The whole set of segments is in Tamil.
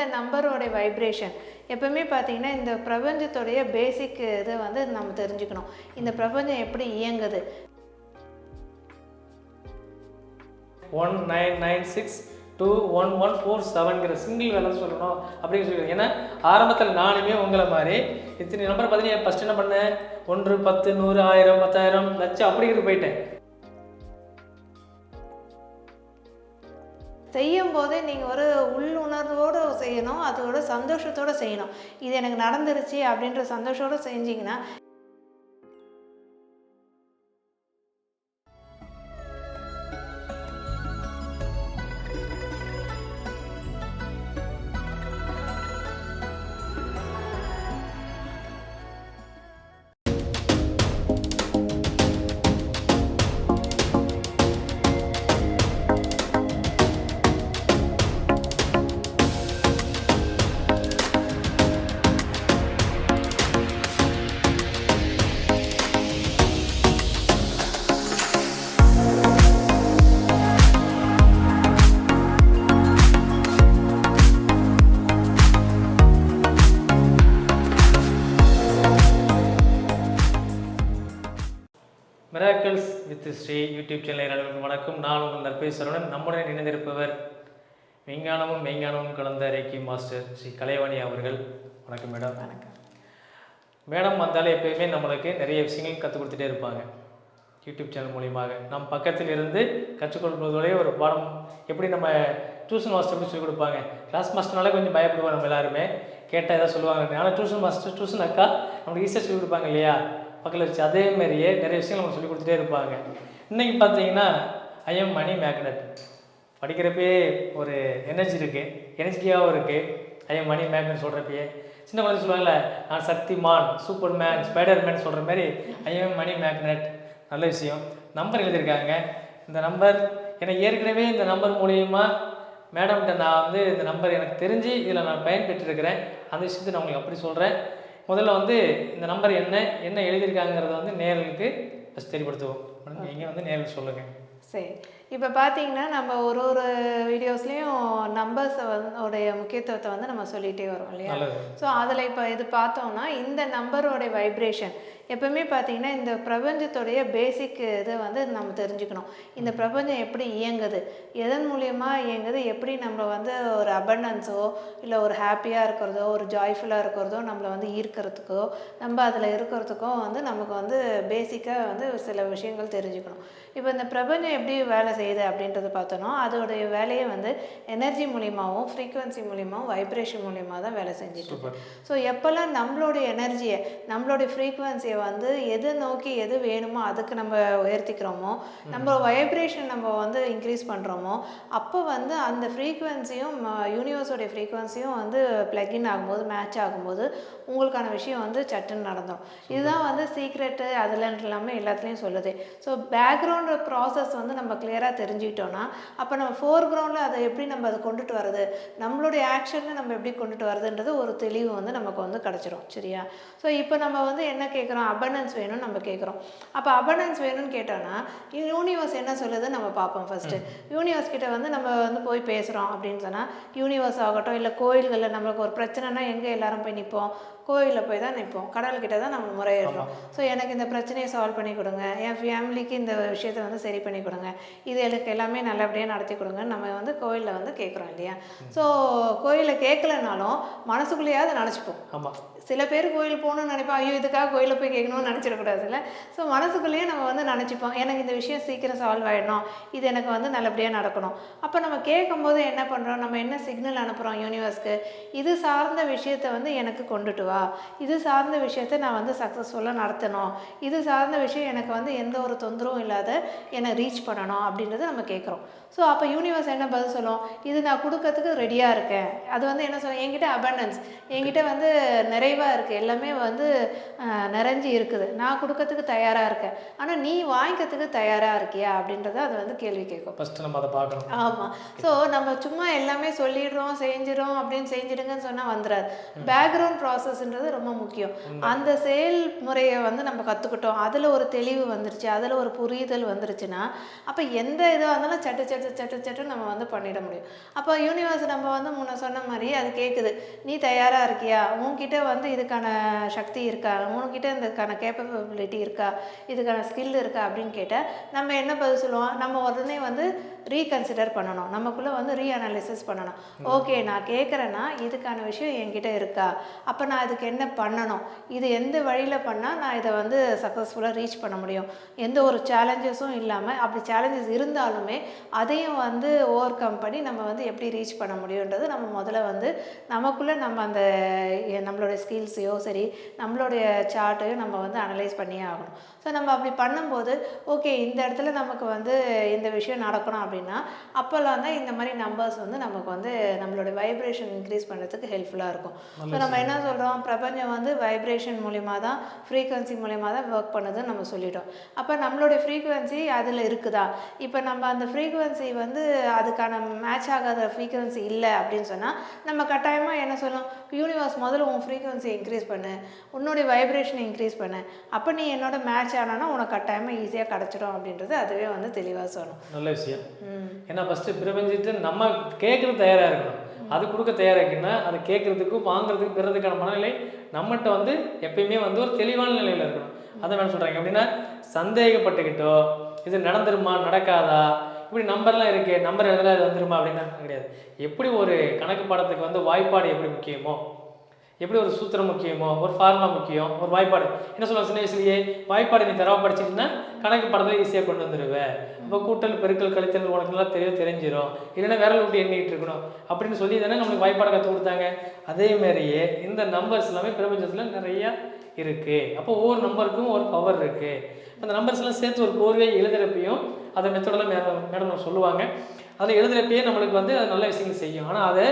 இந்த நம்பரோடைய வைப்ரேஷன் எப்பவுமே பார்த்தீங்கன்னா இந்த பிரபஞ்சத்துடைய பேசிக் இதை வந்து நம்ம தெரிஞ்சுக்கணும். இந்த பிரபஞ்சம் எப்படி இயங்குது? One nine nine six two one one four செவன்கிற single வேலை சொல்லணும் அப்படின்னு சொல்லி ஏன்னா ஆரம்பத்தில் நானுமே உங்களை மாதிரி. இத்தனை நம்பர் பார்த்தீங்கன்னா ஃபஸ்ட் என்ன பண்ணேன் ஒன்று பத்து நூறு ஆயிரம் பத்தாயிரம் லட்சம் அப்படிங்கிறது போயிட்டேன். செய்யும் போதே நீங்கள் ஒரு உள்ளுணர்வோடு செய்யணும் அதோட சந்தோஷத்தோடு செய்யணும். இது எனக்கு நடந்துருச்சு அப்படின்ற சந்தோஷத்தோடு செஞ்சிங்கன்னா யூடியூப் சேனல் வணக்கம். நான் உங்கள் நற்பேஸ்வரன் நம்முடன் இணைந்திருப்பவர் விஞ்ஞானமும் மெய்ஞானமும் கலந்த ரேக்கி மாஸ்டர் ஸ்ரீ கலைவாணி அவர்கள். வணக்கம் மேடம். வணக்கம். மேடம் வந்தாலே எப்பயுமே நம்மளுக்கு நிறைய விஷயங்கள் கற்றுக் கொடுத்துட்டே இருப்பாங்க. யூடியூப் சேனல் மூலியமாக நம் பக்கத்தில் இருந்து கற்றுக்கொள்வதோடய ஒரு பாடம். எப்படி நம்ம டியூஷன் மாஸ்டர் எப்படி சொல்லிக் கொடுப்பாங்க? கிளாஸ் மாஸ்டர்னாலே கொஞ்சம் பயப்படுவோம் நம்ம எல்லாருமே. கேட்டால் ஏதாவது சொல்லுவாங்க. ஆனால் டியூஷன் மாஸ்டர் டியூஷன் அக்கா நம்மளுக்கு ஈஸியாக சொல்லிக் கொடுப்பாங்க இல்லையா? பக்கத்தில் வச்சு அதே மாதிரியே நிறைய விஷயங்கள் நம்ம சொல்லிக் கொடுத்துட்டே இருப்பாங்க. இன்றைக்கி பார்த்தீங்கன்னா ஐஎம் மணி மேக்னட் படிக்கிறப்பயே ஒரு எனர்ஜி இருக்குது எனர்ஜியாகவும் இருக்குது ஐஎம் மணி மேக்னட் சொல்கிறப்பயே சின்ன குழந்தை சொல்லுவாங்கல்ல நான் Shaktimaan Superman Spiderman சொல்கிற மாதிரி ஐஎம் மணி மேக்னெட் நல்ல விஷயம். நம்பர் எழுதியிருக்காங்க. இந்த நம்பர் எனக்கு ஏற்கனவே இந்த நம்பர் மூலியமா மேடம்கிட்ட நான் வந்து இந்த நம்பர் எனக்கு தெரிஞ்சு இதில் நான் பயன்பெற்றிருக்கிறேன். அந்த விஷயத்தை நான் உங்களுக்கு அப்படி சொல்கிறேன் முதல்ல வந்து இந்த நம்பர் என்ன என்ன எழுதியிருக்காங்கிறத வந்து நேர்களுக்கு ஃபஸ்ட் தெரியப்படுத்துவோம். நீங்கள் வந்து நேரில் சொல்லுங்கள் சரி. இப்போ பார்த்தீங்கன்னா நம்ம ஒரு ஒரு வீடியோஸ்லேயும் நம்பர்ஸை வந்து உடைய முக்கியத்துவத்தை வந்து நம்ம சொல்லிகிட்டே வரோம் இல்லையா? ஸோ அதில் இப்போ இது பார்த்தோம்னா இந்த நம்பரோடைய வைப்ரேஷன் எப்பவுமே பார்த்தீங்கன்னா இந்த பிரபஞ்சத்துடைய பேசிக் இதை வந்து நம்ம தெரிஞ்சுக்கணும். இந்த பிரபஞ்சம் எப்படி இயங்குது? எதன் மூலியமாக இயங்குது? எப்படி நம்ம வந்து ஒரு அபண்டன்ஸோ இல்லை ஒரு ஹாப்பியாக இருக்கிறதோ ஒரு ஜாய்ஃபுல்லாக இருக்கிறதோ நம்மளை வந்து ஈர்க்கிறதுக்கோ நம்ம அதில் இருக்கிறதுக்கும் வந்து நமக்கு வந்து பேசிக்காக வந்து சில விஷயங்கள் தெரிஞ்சுக்கணும். இப்போ இந்த பிரபஞ்சம் எப்படி வேலை செய்யுது அப்படின்றத பார்த்தோன்னா அதோடைய வேலையை வந்து எனர்ஜி மூலியமாகவும் ஃப்ரீக்குவன்சி மூலியமாகவும் வைப்ரேஷன் மூலியமாக தான் வேலை செஞ்சுட்டு ஸோ எப்போல்லாம் நம்மளுடைய எனர்ஜியை நம்மளுடைய ஃப்ரீக்குவன்சியை வந்து எது நோக்கி எது வேணுமோ அதுக்கு நம்ம உயர்த்திக்கிறோமோ நம்ம வைப்ரேஷன் நம்ம வந்து இன்க்ரீஸ் பண்ணுறோமோ அப்போ வந்து அந்த ஃப்ரீக்குவன்சியும் யூனிவர்ஸோடைய ஃப்ரீக்குவன்சியும் வந்து பிளக்இன் ஆகும்போது மேட்ச் ஆகும்போது உங்களுக்கான விஷயம் வந்து சட்டுன்னு நடந்துடும் இதுதான் வந்து சீக்ரெட்டு அதில் இல்லாமல் எல்லாத்துலேயும் சொல்லுது. ஸோ பேக்ரவுண்ட் ப்ராசஸ் வந்து நம்ம கிளியராக தெரிஞ்சுக்கிட்டோன்னா அப்போ நம்ம ஃபோர் கிரவுண்டில் அதை எப்படி நம்ம அதை கொண்டுட்டு வர்றது? நம்மளுடைய ஆக்ஷனில் நம்ம எப்படி கொண்டுட்டு வரதுன்றது ஒரு தெளிவு வந்து நமக்கு வந்து கிடச்சிரும் சரியா? ஸோ இப்போ நம்ம வந்து என்ன கேட்குறோம்? அபண்டன்ஸ் வேணும்னு நம்ம கேட்குறோம். அப்போ அபண்டன்ஸ் வேணும்னு கேட்டோன்னா யூனிவர்ஸ் என்ன சொல்லுது நம்ம பார்ப்போம் ஃபஸ்ட்டு யூனிவர்ஸ் கிட்ட வந்து நம்ம வந்து போய் பேசுகிறோம் அப்படின்னு சொன்னால் யூனிவர்ஸ் ஆகட்டும் இல்லை கோயில்களில் நம்மளுக்கு ஒரு பிரச்சனைனா எங்கே எல்லாரும் போய் நிற்போம் கோயிலில் போய் தான் நிற்போம் கடவுள்கிட்ட தான் நம்ம முறையிடுறோம். ஸோ எனக்கு இந்த பிரச்சனையை சால்வ் பண்ணி கொடுங்க. என் ஃபேமிலிக்கு இந்த விஷயத்தை வந்து சரி பண்ணி கொடுங்க. இது எனக்கு எல்லாமே நல்லபடியாக நடத்தி கொடுங்கன்னு நம்ம வந்து கோயிலில் வந்து கேட்குறோம் இல்லையா? ஸோ கோயிலில் கேட்கலனாலும் மனசுக்குள்ளேயாவது நினச்சிப்போம். ஆமாம் சில பேர் கோயில் போகணும்னு நினைப்போம் ஐயோ இதுக்காக கோயிலில் போய் கேட்கணும்னு நினச்சிடக்கூடாதுல்ல ஸோ மனசுக்குள்ளேயே நம்ம வந்து நினச்சிப்போம். எனக்கு இந்த விஷயம் சீக்கிரம் சால்வ் ஆகிடணும் இது எனக்கு வந்து நல்லபடியாக நடக்கணும். அப்போ நம்ம கேட்கும்போது என்ன பண்ணுறோம் நம்ம என்ன சிக்னல் அனுப்புகிறோம் யூனிவர்ஸ்க்கு இது சார்ந்த விஷயத்தை வந்து எனக்கு கொண்டுட்டு வா. இது சார்ந்த விஷயத்தை நான் வந்து சக்ஸஸ்ஃபுல்லாக நடத்தணும். இது சார்ந்த விஷயம் எனக்கு வந்து எந்த ஒரு தொந்தரவும் இல்லாத என்னை ரீச் பண்ணணும் அப்படின்றத நம்ம கேட்குறோம். ஸோ அப்போ யூனிவர்ஸ் என்ன பதில் சொல்லும்? இது நான் கொடுக்கறதுக்கு ரெடியாக இருக்கேன். அது வந்து என்ன சொல்லும் என்கிட்ட அபண்டன்ஸ் என்கிட்ட வந்து நிறைவாக இருக்குது எல்லாமே வந்து நிறைஞ்சு இருக்குது. நான் கொடுக்கறதுக்கு தயாராக இருக்கேன். ஆனால் நீ வாங்கிக்கிறதுக்கு தயாராக இருக்கியா? அப்படின்றத அது வந்து கேள்வி கேட்கும் ஃபஸ்ட்டு நம்ம அதை பார்க்கணும். ஆமாம் ஸோ நம்ம சும்மா எல்லாமே சொல்லிடுறோம் செஞ்சிடும் அப்படின்னு செஞ்சிடுங்கன்னு சொன்னால் வந்துடாது பேக்ரவுண்ட் ப்ராசஸ்ன்றது ரொம்ப முக்கியம். அந்த செயல்முறையை வந்து நம்ம கற்றுக்கிட்டோம் அதில் ஒரு தெளிவு வந்துருச்சு. அதில் ஒரு புரிதல் வந்துருச்சுன்னா அப்போ எந்த இதுவாக இருந்தாலும் சட்டு சட்டு சட்டு சட்டு நம்ம வந்து பண்ணிட முடியும். அப்போ யூனிவர்ஸ் நம்ம வந்து முன்ன சொன்ன மாதிரி அது கேட்குது நீ தயாராக இருக்கியா? உன்கிட்ட வந்து இதுக்கான சக்தி இருக்கா? உன்கிட்ட இதுக்கான கேப்பபிலிட்டி இருக்கா? இதுக்கான ஸ்கில் இருக்கா? அப்படின்னு கேட்டால் நம்ம என்ன பதில் சொல்லுவோம்? நம்ம உடனே வந்து ரீகன்சிடர் பண்ணணும். நமக்குள்ளே வந்து ரீஅனாலிசிஸ் பண்ணணும். ஓகே நான் கேட்குறேன்னா இதுக்கான விஷயம் என்கிட்ட இருக்கா? அப்போ நான் இதுக்கு என்ன பண்ணணும்? இது எந்த வழியில் பண்ணால் நான் இதை வந்து சக்ஸஸ்ஃபுல்லாக ரீச் பண்ண முடியும்? எந்த ஒரு சேலஞ்சஸும் இல்லாமல் அப்படி சேலஞ்சஸ் இருந்தாலுமே அதையும் வந்து ஓவர் கம் பண்ணி நம்ம வந்து எப்படி ரீச் பண்ண முடியுன்றது நம்ம முதல்ல வந்து நமக்குள்ளே நம்ம அந்த நம்மளுடைய ஸ்கில்ஸையோ சரி நம்மளுடைய சார்ட்டையும் நம்ம வந்து அனலைஸ் பண்ணியே ஆகணும். ஸோ நம்ம அப்படி பண்ணும்போது ஓகே இந்த இடத்துல நமக்கு வந்து இந்த விஷயம் நடக்கணும் அப்படின்னா அப்போல்லாம் தான் இந்த மாதிரி நம்பர்ஸ் வந்து நமக்கு வந்து நம்மளோட வைப்ரேஷன் இன்க்ரீஸ் பண்ணுறதுக்கு ஹெல்ப்ஃபுல்லாக இருக்கும். ஸோ நம்ம என்ன சொல்கிறோம் பிரபஞ்சம் வந்து வைப்ரேஷன் மூலிமா தான் ஃப்ரீக்வன்சி மூலிமா தான் ஒர்க் பண்ணுதுன்னு நம்ம சொல்லிட்டோம். அப்போ நம்மளுடைய ஃப்ரீக்வன்சி அதில் இருக்குதா? இப்போ நம்ம அந்த ஃப்ரீக்வன்சி வந்து அதுக்கான மேட்ச் ஆகாத ஃப்ரீக்வன்சி இல்லை அப்படின்னு சொன்னால் நம்ம கட்டாயமாக என்ன சொல்லணும் யூனிவர்ஸ் முதல்ல உன் ஃப்ரீக்வன்சி இன்க்ரீஸ் பண்ணு. உன்னுடைய வைப்ரேஷனை இன்க்ரீஸ் பண்ணு. அப்போ நீ என்னோட மேட்ச் ஆனானா உனக்கு கட்டாயமாக ஈஸியாக கிடச்சிடும் அப்படின்றது அதுவே வந்து தெளிவாக சொல்லணும். நல்ல விஷயம். ஏன்னா ஃபஸ்ட்டு பிரபஞ்சிட்டு நம்ம கேட்குறது தயாராக இருக்கணும். அது கொடுக்க தயாராக இருக்குன்னா அதை கேட்குறதுக்கும் வாங்குறதுக்கு பெறதுக்கான மனநிலை நம்மகிட்ட வந்து எப்பயுமே வந்து ஒரு தெளிவான நிலையில் இருக்கணும். அதை வேணும் சொல்கிறாங்க அப்படின்னா சந்தேகப்பட்டுக்கிட்டோ இது நடந்துருமா நடக்காதா? இப்படி நம்பர்லாம் இருக்கே நம்பர் எழுதுனா இது வந்துருமா அப்படின்னா கிடையாது. எப்படி ஒரு கணக்கு பாடத்துக்கு வந்து வாய்ப்பாடு எப்படி முக்கியமோ எப்படி ஒரு சூத்திரம் முக்கியமோ ஒரு ஃபார்முலா முக்கியம் ஒரு வாய்ப்பாடு. என்ன சொல்லுவாங்க சின்ன வயசுலயே? வாய்ப்பாடு நீ தரவா படிச்சிட்டுனா கணக்கு படத்தை ஈஸியாக கொண்டு வந்துடுவேன் இப்போ கூட்டல் பெருக்கல் கழித்தல் உனக்கு தெரிய தெரிஞ்சிடும் இல்லைன்னா விரல் விட்டு எண்ணிக்கிட்டு இருக்கணும். அப்படின்னு சொல்லி தானே நம்மளுக்கு வாய்ப்பாடு கற்றுக் கொடுத்தாங்க. அதே மாதிரியே இந்த நம்பர்ஸ் எல்லாமே பிரபஞ்சத்தில் நிறையா இருக்குது அப்போ ஒவ்வொரு நம்பருக்கும் ஒரு பவர் இருக்குது அந்த நம்பர்ஸ் எல்லாம் சேர்த்து ஒரு கோர்வை எழுதுறப்பையும் அதை மெத்தடெல்லாம் மேடம் மேடம் சொல்லுவாங்க. அதில் எழுதுறப்பயே நம்மளுக்கு வந்து நல்ல விஷயங்கள் செய்யும். ஆனால் அதை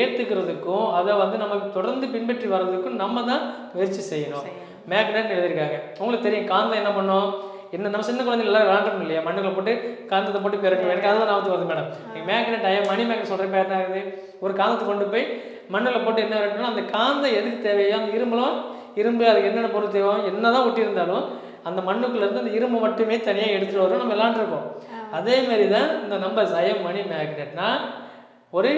ஏற்றுக்கிறதுக்கும் அதை வந்து நம்ம தொடர்ந்து பின்பற்றி வர்றதுக்கும் நம்ம தான் முயற்சி செய்யணும். மேக்னெட் எழுதியிருக்காங்க. உங்களுக்கு தெரியும் காந்தம் என்ன பண்ணும்? என்ன நம்ம சின்ன குழந்தைங்க எல்லாம் விளாண்டோம் இல்லையா? மண்ணுக்குள்ள போட்டு காந்தத்தை போட்டு பிறக்கணும் எனக்கு அதுதான் ஞாபகத்துக்கு வருது மேடம். நீங்கள் மேக்னெட் மணி மேக்னெட் சொல்கிறப்ப என்ன ஆகுது ஒரு காந்தத்தை கொண்டு போய் மண்ணில் போட்டு என்ன விரட்டணும் அந்த காந்தம் எதுக்கு தேவையோ அந்த இரும்புலாம் இரும்பு அதுக்கு என்னென்ன பொருள் தேவையோ என்னதான் ஒட்டி இருந்தாலும் அந்த மண்ணுக்குள்ள இருந்து அந்த இரும்பு மட்டுமே தனியாக எடுத்துகிட்டு வரும் நம்ம விளாண்டுருக்கோம் அதே மாதிரி தான் இந்த நம்பர் சயம் மணி மேக்னெட்னா ஒரு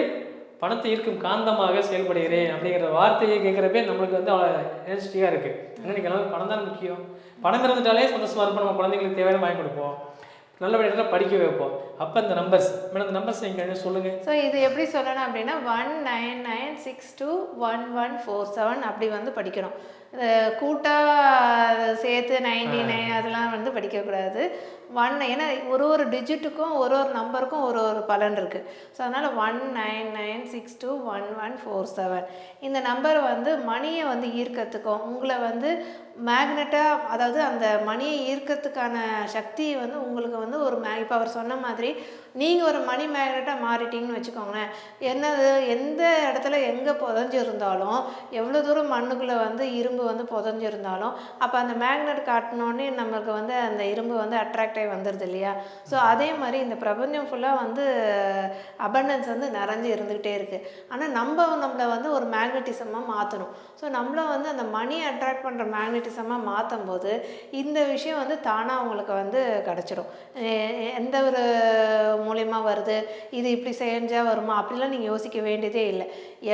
பணத்தை ஈர்க்கும் காந்தமாக செயல்படுகிறேன் அப்படிங்கிற வார்த்தையை கேட்குறப்பே நம்மளுக்கு வந்து அவ்வளோ எனர்ஜிட்டிக்காக இருக்குது எல்லாமே பணம் தான் முக்கியம். பணம் இருந்துட்டாலே சந்தோஷமாக இருப்போம். நம்ம குழந்தைங்களுக்கு தேவையான வாங்கி கொடுப்போம். நல்லபடியாக படிக்க வைப்போம். அப்போ இந்த நம்பர்ஸ் மேடம் இந்த நம்பர்ஸ் இங்கே சொல்லுங்கள் ஸோ இது எப்படி சொல்லணும் அப்படின்னா one nine nine six two one one four seven அப்படி வந்து படிக்கணும். இது கூட்டா சேர்த்து நைன்டி நைன் அதெல்லாம் வந்து படிக்கக்கூடாது. ஒன் ஏன்னா ஒரு ஒரு டிஜிட்டுக்கும் ஒரு ஒரு நம்பருக்கும் ஒரு ஒரு பலன் இருக்குது ஸோ அதனால் one nine nine six two one one four seven இந்த நம்பர் வந்து மணியை வந்து ஈர்க்கறதுக்கும் உங்களை வந்து மேக்னெட்டாக அதாவது அந்த மணியை ஈர்க்கறதுக்கான சக்தி வந்து உங்களுக்கு வந்து ஒரு மே இப்போ அவர் சொன்ன மாதிரி நீங்கள் ஒரு மணி மேக்னெட்டாக மாறிட்டீங்கன்னு வச்சுக்கோங்களேன். என்னது எந்த இடத்துல எங்கே புதஞ்சிருந்தாலும் எவ்வளோ தூரம் மண்ணுக்குள்ளே வந்து இரும்பு வந்து புதஞ்சிருந்தாலும் அப்போ அந்த மேக்னெட் காட்டினோடனே நமக்கு வந்து அந்த இரும்பு வந்து அட்ராக்ட் ஆகி வந்துடுது இல்லையா? ஸோ அதே மாதிரி இந்த பிரபஞ்சம் ஃபுல்லாக வந்து அபண்டன்ஸ் வந்து நிறைஞ்சு இருந்துக்கிட்டே இருக்குது ஆனால் நம்ம நம்மளை வந்து ஒரு மேக்னட்டிசமாக மாற்றணும் ஸோ நம்மளை வந்து அந்த மணி அட்ராக்ட் பண்ணுற மேக்னட்டிசமாக மாற்றும் போது இந்த விஷயம் வந்து தானாக உங்களுக்கு வந்து கிடச்சிடும். எந்த ஒரு மூலயமா வருது? இது இப்படி செஞ்சால் வருமா? அப்படிலாம் நீங்கள் யோசிக்க வேண்டியதே இல்லை.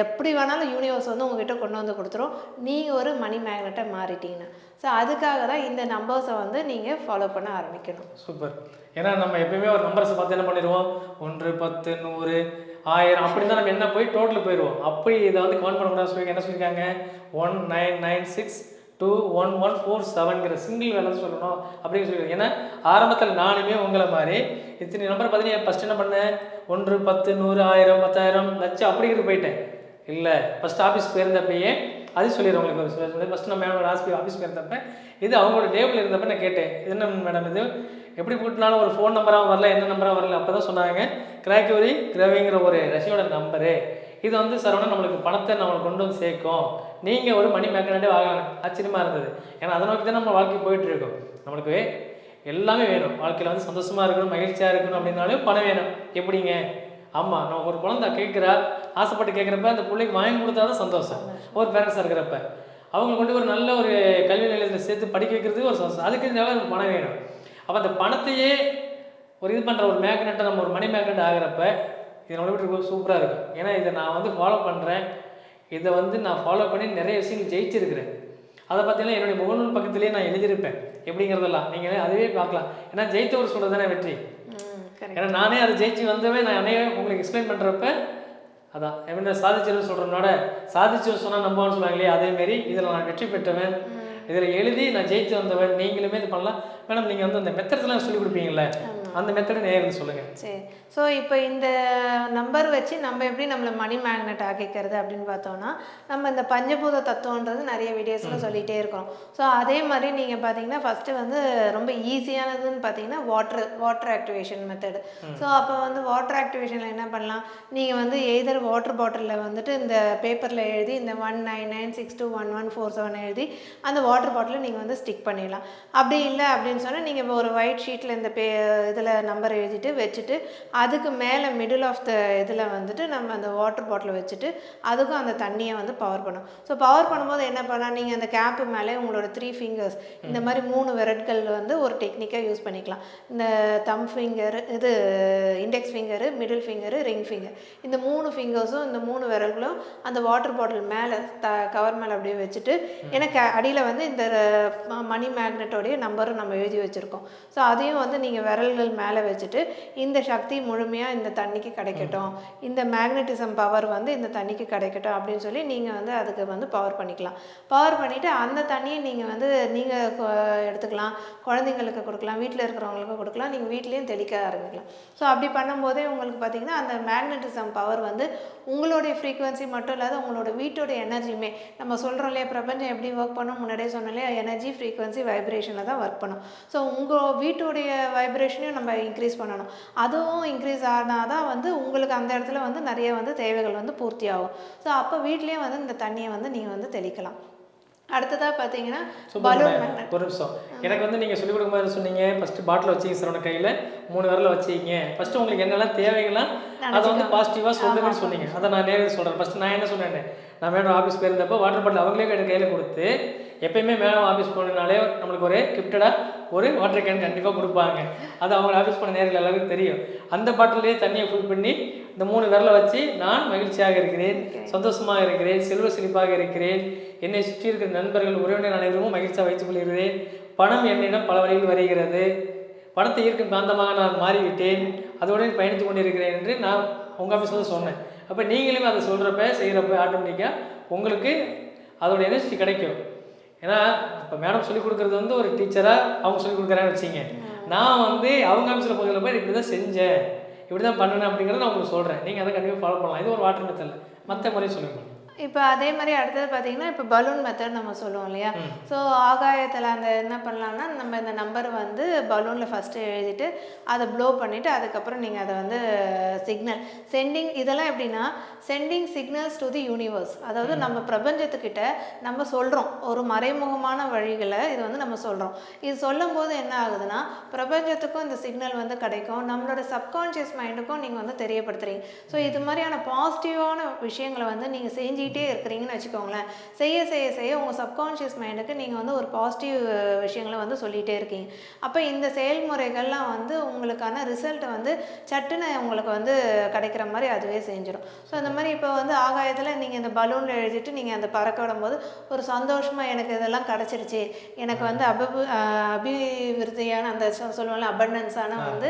எப்படி வேணாலும் யூனிவர்ஸ் வந்து உங்ககிட்ட கொண்டு வந்து கொடுத்துரும். நீங்கள் ஒரு மணி மேக்னெட்டாக மாறிட்டீங்கன்னா. ஸோ அதுக்காக தான் இந்த நம்பர்ஸை வந்து நீங்கள் ஃபாலோ பண்ண ஆரம்பிக்கணும். சூப்பர் ஏன்னா நம்ம எப்பயுமே ஒரு நம்பர்ஸை பார்த்து என்ன பண்ணிடுவோம்? ஒன்று பத்து நூறு ஆயிரம் அப்படி தான் நம்ம என்ன போய் டோட்டல் போயிடுவோம். அப்படி இதை வந்து கவுண்ட் பண்ணக்கூடாது சொல்லி என்ன சொல்லியிருக்காங்க? One nine nine six two one one four செவன்கிற single வேலை சொல்லணும். அப்படின்னு சொல்லி ஏன்னா ஆரம்பத்தில் நானுமே உங்களை மாதிரி. இத்தனை நம்பர் பார்த்தீங்கன்னா ஃபஸ்ட் என்ன பண்ணேன் ஒன்று பத்து நூறு ஆயிரம் பத்தாயிரம் லட்சம் அப்படிங்கிறது போயிட்டேன். இல்லை ஃபஸ்ட் ஆஃபீஸ் போயிருந்தப்பயே அது சொல்லிடுறேன் உங்களுக்கு சொல்லி ஃபஸ்ட் நம்ம மேடம் ஆஸ்பி ஆஃபீஸ் இருந்தப்ப இது அவங்களோட டேபிள் இருந்தப்ப நான் கேட்டேன். என்ன மேடம் இது? எப்படி கூட்டினாலும் ஒரு ஃபோன் நம்பராக வரல என்ன நம்பராக வரல அப்போ தான் சொன்னாங்க. கிராக்கியூரி கிரவிங்கிற ஒரு ரஷ்யோட நம்பரு இது வந்து சரவணா நம்மளுக்கு பணத்தை நம்மளுக்கு கொண்டு வந்து சேர்க்கும். நீங்கள் ஒரு மணி மேக்னட்டே வாங்கலாம். ஆச்சரியமாக இருந்தது. ஏன்னா அதை நோக்கி தான் நம்ம வாழ்க்கை போயிட்டு இருக்கோம். நம்மளுக்கு எல்லாமே வேணும். வாழ்க்கையில் வந்து சந்தோஷமாக இருக்கணும் மகிழ்ச்சியாக இருக்கணும் அப்படின்னாலும் பணம் வேணும். எப்படிங்க? ஆமாம் நான் ஒரு குழந்தை கேட்குறா ஆசைப்பட்டு கேட்குறப்ப அந்த பிள்ளைக்கு வாங்கி கொடுத்தா தான் சந்தோஷம் ஒரு பேரண்ட்ஸாக இருக்கிறப்ப. அவங்க கொண்டு ஒரு நல்ல ஒரு கல்வி நிலையத்தில் சேர்த்து படிக்க வைக்கிறதுக்கு ஒரு சந்தோஷம். அதுக்கு தேவை பணம் வேணும். அப்போ அந்த பணத்தையே ஒரு இது பண்ணுற ஒரு மேக்னெட்டை நம்ம ஒரு மணி மேக்னெட் ஆகிறப்ப இது நம்மளை விட்டு சூப்பராக இருக்கும். ஏன்னா இதை நான் வந்து ஃபாலோ பண்ணுறேன் இதை வந்து நான் ஃபாலோ பண்ணி நிறைய விஷயங்கள் ஜெயிச்சிருக்கிறேன். அதை பார்த்தீங்கன்னா என்னுடைய முகநூல் பக்கத்துலேயே நான் எழுதியிருப்பேன். எப்படிங்கிறதெல்லாம் நீங்கள் அதுவே பார்க்கலாம். ஏன்னா ஜெயித்தவர் சொல்கிறது தானே வெற்றி ஏன்னா நானே அதை ஜெயிச்சு வந்தவே நான் என்னையே உங்களுக்கு எக்ஸ்பிளைன் பண்ணுறப்ப அதான் என்ன சாதிச்சவர் சொல்கிறனோட சாதிச்சவர் சொன்னால் நம்புவான்னு சொல்லுவாங்க இல்லையா அதேமாரி இதில் நான் வெற்றி பெற்றவன். இதில் எழுதி நான் ஜெயிச்சு வந்தவன் நீங்களுமே இது பண்ணலாம். மேடம் நீங்கள் வந்து அந்த மெத்தட்ஸ்லாம் சொல்லி கொடுப்பீங்கல்ல அந்த மெத்தடை நேரில் சொல்லுங்கள் சரி. ஸோ இப்போ இந்த நம்பர் வச்சு நம்ம எப்படி நம்மளை மணி மேக்னெட் ஆக்கிக்கிறது அப்படின்னு பார்த்தோம்னா நம்ம இந்த பஞ்சபூத தத்துவன்றது நிறைய வீடியோஸில் சொல்லிகிட்டே இருக்கிறோம். ஸோ அதே மாதிரி நீங்கள் பார்த்தீங்கன்னா ஃபஸ்ட்டு வந்து ரொம்ப ஈஸியானதுன்னு பார்த்தீங்கன்னா water water activation method so அப்போ வந்து வாட்டர் ஆக்டிவேஷனில் என்ன பண்ணலாம்? நீங்கள் வந்து எய்தர் வாட்டர் பாட்டிலில் வந்துட்டு இந்த பேப்பரில் எழுதி இந்த one nine nine six two one one four seven எழுதி அந்த வாட்டர் பாட்டிலை நீங்கள் வந்து ஸ்டிக் பண்ணிடலாம். அப்படி இல்லை அப்படின்னு சொன்னால் நீங்கள் ஒரு ஒயிட் ஷீட்டில் இந்த பே இதில் நம்பர் எழுதிட்டு வச்சுட்டு அதுக்கு மேலே மிடில் ஆஃப் த இதில் வந்துட்டு நம்ம அந்த வாட்டர் பாட்டில் வச்சுட்டு அதுக்கும் அந்த தண்ணியை வந்து பவர் பண்ணும் ஸோ பவர் பண்ணும்போது என்ன பண்ணால் நீங்கள் அந்த கேப்பு மேலே உங்களோட த்ரீ ஃபிங்கர்ஸ் இந்த மாதிரி மூணு விரட்கள் வந்து ஒரு டெக்னிக்காக யூஸ் பண்ணிக்கலாம். இந்த தம் ஃபிங்கர் இது index finger middle finger ring finger இந்த மூணு ஃபிங்கர்ஸும் இந்த மூணு விரல்களும் அந்த வாட்டர் பாட்டில் மேலே த கவர் மேலே அப்படியே வச்சுட்டு எனக்கு அடியில் வந்து இந்த மணி மேக்னெட்டோடைய நம்பரும் நம்ம எழுதி வச்சுருக்கோம். ஸோ அதையும் வந்து நீங்கள் விரல்கள் மேலே வச்சுட்டு இந்த சக்தி முழுமையாக இந்த தண்ணிக்கு கிடைக்கட்டும். இந்த மேக்னட்டிசம் பவர் வந்து இந்த தண்ணிக்கு கிடைக்கட்டும் அப்படின்னு சொல்லி நீங்கள் வந்து அதுக்கு வந்து பவர் பண்ணிக்கலாம். பவர் பண்ணிவிட்டு அந்த தண்ணியை நீங்கள் வந்து நீங்கள் எடுத்துக்கலாம். குழந்தைங்களுக்கு கொடுக்கலாம். வீட்டில் இருக்கிறவங்களுக்கு கொடுக்கலாம். நீங்கள் வீட்லேயும் தெளிக்க ஆரம்பிக்கலாம். ஸோ அப்படி பண்ணும்போதே உங்களுக்கு பார்த்தீங்கன்னா அந்த மேக்னட்டிசம் பவர் வந்து உங்களுடைய ஃப்ரீக்குவென்சி மட்டும் இல்லாத உங்களோட வீட்டோட எனர்ஜியுமே நம்ம சொல்கிறோம் இல்லையா பிரபஞ்சம் எப்படி ஒர்க் பண்ணும் முன்னாடியே சொன்னாலே எனர்ஜி ஃப்ரீக்குவென்சி வைப்ரேஷனில் தான் ஒர்க் பண்ணும். ஸோ உங்கள் வீட்டுடைய வைப்ரேஷனையும் நம்ம இன்க்ரீஸ் பண்ணணும். அதுவும் இன்க்ரீஸ் ஆனால் தான் வந்து உங்களுக்கு அந்த இடத்துல வந்து நிறைய வந்து தேவைகள் வந்து பூர்த்தி ஆகும் ஸோ அப்போ வீட்லேயே வந்து இந்த தண்ணியை வந்து நீங்கள் வந்து தெளிக்கலாம். அடுத்ததாக பார்த்தீங்கன்னா ஒரு நிமிஷம். எனக்கு வந்து நீங்கள் சொல்லிக் கொடுக்கும்போது சொன்னீங்க. ஃபஸ்ட்டு பாட்டில் வச்சிங்க சார் கையில். மூணு விரல வச்சிங்க. ஃபஸ்ட்டு உங்களுக்கு என்னெல்லாம் தேவைகள்லாம் அதை வந்து பாசிட்டிவாக சொல்லுங்கன்னு சொன்னீங்க. அதை நான் நேரில் சொல்கிறேன் ஃபஸ்ட்டு நான் என்ன சொன்னேன் நான் மேடம் ஆஃபீஸ் போயிருந்தப்போ வாட்டர் பாட்டில் அவங்களே எனக்கு கையில் கொடுத்து எப்பயுமே மேடம் ஆஃபீஸ் போனதுனாலே நம்மளுக்கு ஒரு கிஃப்டடாக ஒரு வாட்டர் கேன் கண்டிப்பாக கொடுப்பாங்க. அது அவங்க ஆஃபீஸ் போன நேரில் எல்லாருக்கும் தெரியும். அந்த பாட்டிலே தண்ணியை ஃபுல் பண்ணி இந்த மூணு விரலை வச்சு நான் மகிழ்ச்சியாக இருக்கிறேன் சந்தோஷமாக இருக்கிறேன் செல்வ செழிப்பாக இருக்கிறேன். என்னை சுற்றி இருக்கிற நண்பர்கள் உறவினர் அனைவரும் மகிழ்ச்சியாக வைத்துக் கொள்கிறேன். பணம் என்னிடம் பல வழியில் வருகிறது. பணத்தை ஈர்க்கும் காந்தமாக நான் மாறிவிட்டேன். அதோடு பயணித்து கொண்டிருக்கிறேன் என்று நான் உங்கள் ஆஃபீஸில் தான் சொன்னேன். அப்போ நீங்களும் அதை சொல்கிறப்ப செய்கிறப்ப ஆட்டோமேட்டிக்காக உங்களுக்கு அதோட எனர்ஜி கிடைக்கும். ஏன்னா இப்போ மேடம் சொல்லிக் கொடுக்குறது வந்து ஒரு டீச்சராக அவங்க சொல்லிக் கொடுக்குறான்னு வச்சிங்க நான் வந்து அவங்க ஆஃபீஸில் போகிறப்ப இப்படி தான் செஞ்சேன். இப்படி தான் பண்ணினேன் அப்படிங்கிறத நான் உங்களுக்கு சொல்கிறேன் நீங்கள் அதை கண்டிப்பாக ஃபாலோ பண்ணலாம். இது ஒரு வாட்டர் மெத்தடில் மற்ற முறையை சொல்லுங்கள் இப்போ அதே மாதிரி அடுத்தது பார்த்தீங்கன்னா இப்போ பலூன் மெத்தட் நம்ம சொல்லுவோம் இல்லையா? ஸோ ஆகாயத்தில் அந்த என்ன பண்ணலாம்னா நம்ம இந்த நம்பர் வந்து பலூனில் ஃபஸ்ட்டு எழுதிட்டு அதை ப்ளோ பண்ணிவிட்டு அதுக்கப்புறம் நீங்கள் அதை வந்து சிக்னல் சென்டிங் இதெல்லாம் எப்படின்னா sending signals to the universe அதாவது நம்ம பிரபஞ்சத்துக்கிட்ட நம்ம சொல்கிறோம் ஒரு மறைமுகமான வழிகளை இது வந்து நம்ம சொல்கிறோம் இது சொல்லும்போது என்ன ஆகுதுன்னா பிரபஞ்சத்துக்கும் இந்த சிக்னல் வந்து கிடைக்கும். நம்மளோட சப்கான்ஷியஸ் மைண்டுக்கும் நீங்கள் வந்து தெரியப்படுத்துறீங்க. ஸோ இது மாதிரியான பாசிட்டிவான விஷயங்களை வந்து நீங்கள் செஞ்சுக்கிட்டே இருக்கிறீங்கன்னு வச்சுக்கோங்களேன். செய்ய செய்ய செய்ய உங்கள் சப்கான்ஷியஸ் மைண்டுக்கு நீங்கள் வந்து ஒரு பாசிட்டிவ் விஷயங்களை வந்து சொல்லிகிட்டே இருக்கீங்க. அப்போ இந்த செயல்முறைகள்லாம் வந்து உங்களுக்கான ரிசல்ட்டை வந்து சட்டுன்னு உங்களுக்கு வந்து கிடைக்கிற மாதிரி அதுவே செஞ்சிடும் ஸோ அந்த மாதிரி இப்போ வந்து ஆகாயத்தில் நீங்கள் இந்த பலூனில் எழுதிட்டு நீங்கள் அந்த பறக்க விடும்போது ஒரு சந்தோஷமாக எனக்கு இதெல்லாம் கிடச்சிருச்சு. எனக்கு வந்து அபபு அபிவிருத்தியான அந்த சொ- சொல்லுவோம்ல அபண்டன்ஸான வந்து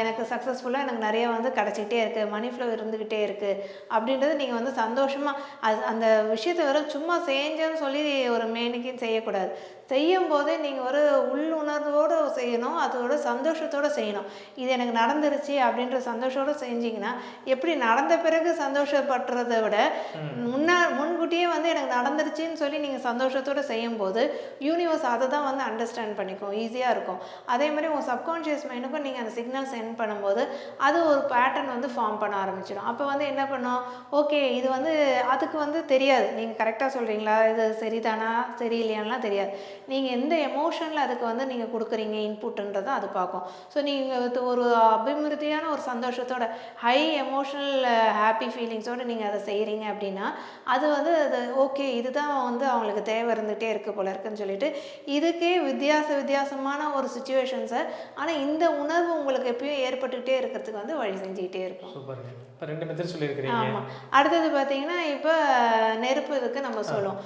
எனக்கு சக்ஸஸ்ஃபுல்லாக எனக்கு நிறைய வந்து கிடச்சிக்கிட்டே இருக்குது மணி ஃப்ளோ இருந்துக்கிட்டே இருக்குது அப்படின்றது நீங்கள் வந்து சந்தோஷமாக அது அந்த விஷயத்தை வெறும் சும்மா செஞ்சேன்னு சொல்லி ஒரு மேனிக்கும் செய்யக்கூடாது. செய்யும் போதே நீங்கள் ஒரு உள்ளுணர்வோடு செய்யணும் அதோட சந்தோஷத்தோடு செய்யணும். இது எனக்கு நடந்துருச்சு அப்படின்ற சந்தோஷத்தோடு செஞ்சீங்கன்னா எப்படி நடந்த பிறகு சந்தோஷப்படுறதை விட முன்னா முன்கூட்டியே வந்து எனக்கு நடந்துருச்சுன்னு சொல்லி நீங்கள் சந்தோஷத்தோடு செய்யும்போது யூனிவர்ஸ் அதை தான் வந்து அண்டர்ஸ்டாண்ட் பண்ணிக்கும் ஈஸியாக இருக்கும். அதே மாதிரி உங்கள் சப்கான்ஷியஸ் மைண்டுக்கும் நீங்கள் அந்த சிக்னல் சென்ட் பண்ணும்போது அது ஒரு பேட்டர்ன் வந்து ஃபார்ம் பண்ண ஆரம்பிச்சிடும். அப்போ வந்து என்ன பண்ணும்? ஓகே இது வந்து அதுக்கு வந்து தெரியாது. நீங்கள் கரெக்டாக சொல்கிறீங்களா இது சரிதானா? சரியில்லையான்லாம் தெரியாது. நீங்கள் எந்த எமோஷனில் அதுக்கு வந்து நீங்கள் கொடுக்குறீங்க இன்புட்டுன்றதை அது பார்க்கும். ஸோ நீங்கள் ஒரு அபிமிருதியான ஒரு சந்தோஷத்தோட ஹை எமோஷனல் ஹாப்பி ஃபீலிங்ஸோடு நீங்கள் அதை செய்கிறீங்க அப்படின்னா அது வந்து அது ஓகே இதுதான் வந்து அவங்களுக்கு தேவை இருந்துகிட்டே இருக்குது போல இருக்குன்னு சொல்லிட்டு இதுக்கே வித்தியாச வித்தியாசமான ஒரு சுச்சுவேஷன்ஸை ஆனால் இந்த உணர்வு உங்களுக்கு எப்பயும் ஏற்பட்டுக்கிட்டே இருக்கிறதுக்கு வந்து வழி செஞ்சுக்கிட்டே இருக்கும். சூப்பருங்க. இப்போ ரெண்டு மெத்தட் சொல்லியிருக்கிறீங்க. ஆமாம் அடுத்தது பார்த்தீங்கன்னா இப்போ நெருப்பு இதுக்கு நம்ம சொல்லுவோம்.